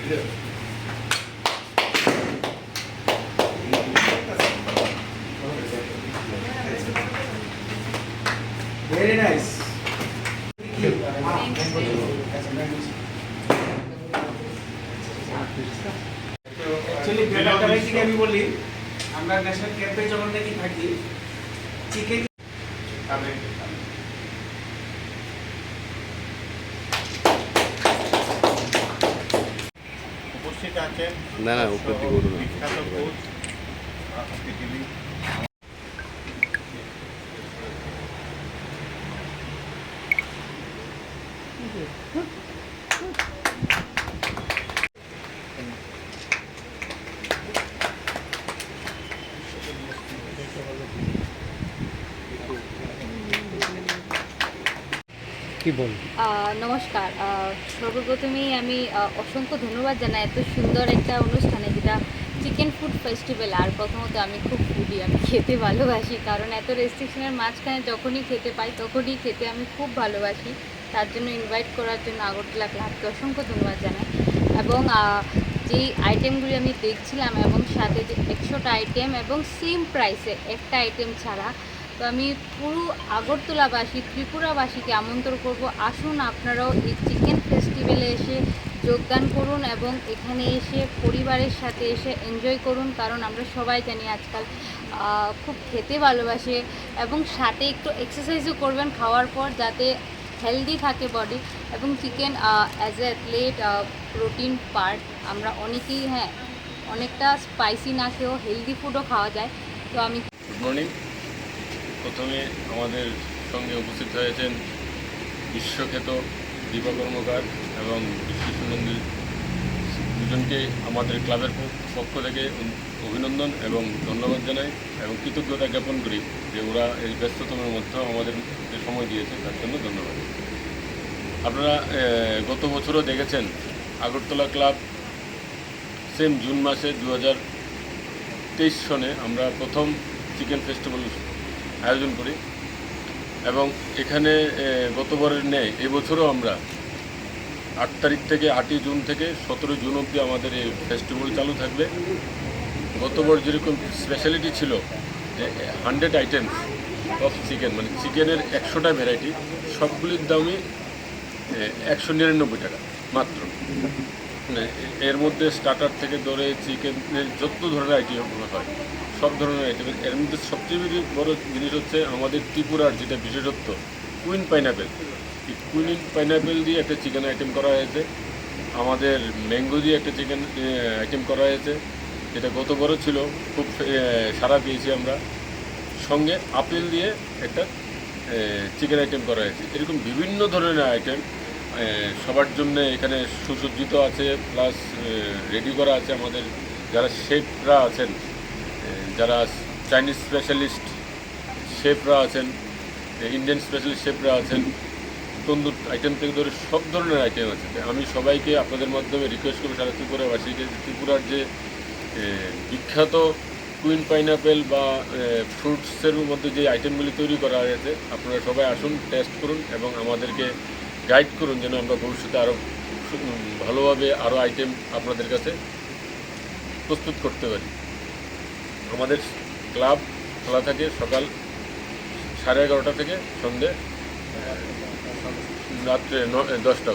Very nice. Actually, ব্যাপারটা কি আমি বলি আমরা ন্যাশনাল ক্যাম্পে যখন নাকি থাকি চিকেন আছেন না না উপর দিকে উঠুন বিখ্যাত কোচ পৃথিবী কি বল নমস্কার। সর্বপ্রথমেই আমি অসংখ্য ধন্যবাদ জানাই এত সুন্দর একটা অনুষ্ঠানে যেটা চিকেন ফুড ফেস্টিভ্যাল আর প্রথমত আমি খুব ফুডি আমি খেতে ভালোবাসি, কারণ এত রেস্ট্রিকশনের মাঝখানে যখনই খেতে পাই, তখনই খেতে আমি খুব ভালোবাসি। তার জন্য ইনভাইট করার জন্য আগরতলা ক্লাবকে অসংখ্য ধন্যবাদ জানাই। এবং যেই আইটেমগুলি আমি দেখছিলাম, এবং সাথে যে একশোটা আইটেম এবং সেম প্রাইসে একটা আইটেম ছাড়া তো আমি পুরো আগরতলাবাসী, ত্রিপুরাবাসীকে আমন্ত্রণ করব। আসুন, আপনারাও এই চিকেন ফেস্টিভ্যালে এসে যোগদান করুন এবং এখানে এসে পরিবারের সাথে এসে এনজয় করুন, কারণ আমরা সবাই জানি আজকাল খুব খেতে ভালোবাসে এবং সাথে একটু এক্সারসাইজও করবেন খাওয়ার পর যাতে হেলদি থাকে বডি এবং chicken as a athlete protein part আমরা অনেকেই হ্যাঁ অনেকটা স্পাইসি না খেয়েও হেলদি ফুডও খাওয়া যায়। তো আমি গুড মর্নিং প্রথমে আমাদের সঙ্গে উপস্থিত হয়েছেন বিশ্বখ্যাত দীপা কর্মকার এবং বিশ্বসুনন্দী দুজনকে আমাদের ক্লাবের পক্ষ থেকে অভিনন্দন এবং ধন্যবাদ জানাই এবং কৃতজ্ঞতা জ্ঞাপন করি যে ওরা এই ব্যস্ততমের মধ্যেও আমাদের সময় দিয়েছে, তার জন্য ধন্যবাদ। আপনারা গত বছরও দেখেছেন আগরতলা ক্লাব সেম জুন মাসে দু হাজার তেইশ সনে আমরা প্রথম চিকেন ফেস্টিভ্যাল আয়োজন করি। এবং এখানে গতবারের ন্যায়, এবছরও আমরা আট তারিখ থেকে আটই জুন থেকে সতেরো জুন অবধি আমাদের এই ফেস্টিভ্যাল চালু থাকবে। গতবার যেরকম স্পেশালিটি ছিল যে হান্ড্রেড আইটেমস অফ চিকেন মানে চিকেনের একশোটা ভ্যারাইটি সবগুলির দামই একশো নিরানব্বই টাকা মাত্র। এর মধ্যে স্টার্টার থেকে ধরে চিকেনের যত ধরনের আইটেম হয়, সব ধরনের আইটেম এর। মধ্যে সবচেয়ে বেশি বড় জিনিস হচ্ছে আমাদের ত্রিপুরার যেটা বিশেষত্ব কুইন পাইনাপেল এই কুইন পাইনাপেল দিয়ে একটা চিকেন আইটেম করা হয়েছে। আমাদের ম্যাঙ্গো দিয়ে একটা চিকেন আইটেম করা হয়েছে। যেটা গত বড় ছিল, খুব সাড়া পেয়েছি আমরা। সঙ্গে আপেল দিয়ে একটা চিকেন আইটেম করা হয়েছে। এরকম বিভিন্ন ধরনের আইটেম সবার জন্য এখানে সুসজ্জিত আছে প্লাস রেডি করা আছে আমাদের যারা শেফরা আছেন যারা চাইনিজ স্পেশালিস্ট শেফরা আছেন ইন্ডিয়ান স্পেশালিস্ট শেফরা আছেন, তন্দুর আইটেম থেকে ধরে সব ধরনের আইটেম আছে। আমি সবাইকে আপনাদের মাধ্যমে রিকোয়েস্ট করব সারা ত্রিপুরাবাসীকে ত্রিপুরার যে বিখ্যাত কুইন পাইনাপেল বা ফ্রুটসের মধ্যে যে আইটেমগুলি তৈরি করা হয়েছে, আপনারা সবাই আসুন টেস্ট করুন এবং আমাদেরকে গাইড করুন যেন আমরা ভবিষ্যতে আরও ভালোভাবে আরও আইটেম আপনাদের কাছে প্রস্তুত করতে পারি আমাদের ক্লাব খোলা থাকে সকাল সাড়ে এগারোটা থেকে সন্ধে, রাত্রে ন দশটা।